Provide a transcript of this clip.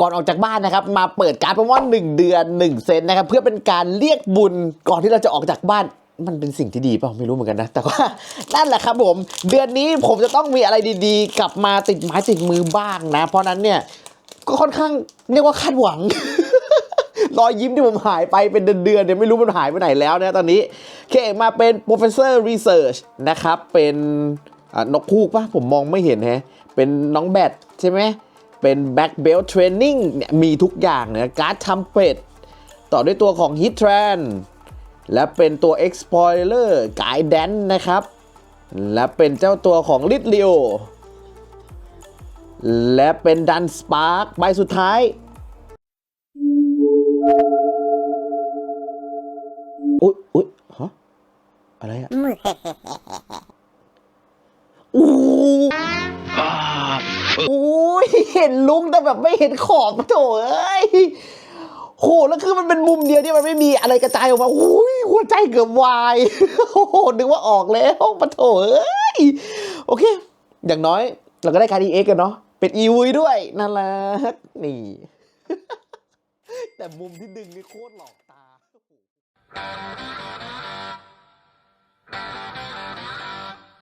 ก่อนออกจากบ้านนะครับ มาเปิดการ์ดโปเกมอน1เดือน 1 เซนนะครับ เพื่อเป็นการเรียกบุญก่อนที่เราจะออกจากบ้านมันเป็นสิ่งที่ดีเปล่าไม่รู้เหมือนกันนะ แต่ว่านั่นแหละครับผม เดือนนี้ผมจะต้องมีอะไรดีๆ กลับมาติดไม้ติดมือบ้างนะ เพราะนั้นเนี่ยก็ค่อนข้างเรียกว่าคาดหวังรอยยิ้มที่ผมหายไปเป็นเดือนๆเนี่ยไม่รู้มันหายไปไหนแล้วนะตอนนี้เคมาเป็น professor research นะครับ เป็นนกคูกปะผมมองไม่เห็นแฮะเป็นน้องแบทใช่ไหม เป็น black belt training เนี่ยมีทุกอย่างนะการ์ดทำเป็ดต่อด้วยตัวของ hit tran และเป็นตัว explorer guidance นะครับ และเป็นเจ้าตัวของ lit leo และเป็นดันสปาร์คใบสุดท้าย อุ๊ยอุ๊ยฮะอะไรอะอู้ อู้ยเห็นลุงแต่แบบไม่เห็นขอบโถเอ้ยโหแล้วคือมันเป็นมุมเดียวที่มันไม่มีอะไรกระจายออกมาอุ้ยหัวใจเกือบวายโอ้โหนึกว่าออกแล้วปะโถเอ้ยโอเค อย่างน้อยเราก็ได้การ EX กันเนาะเป็นอีวุยด้วยน่ารักนี่ แต่มุมที่ดึงนี่โคตรหลอกตา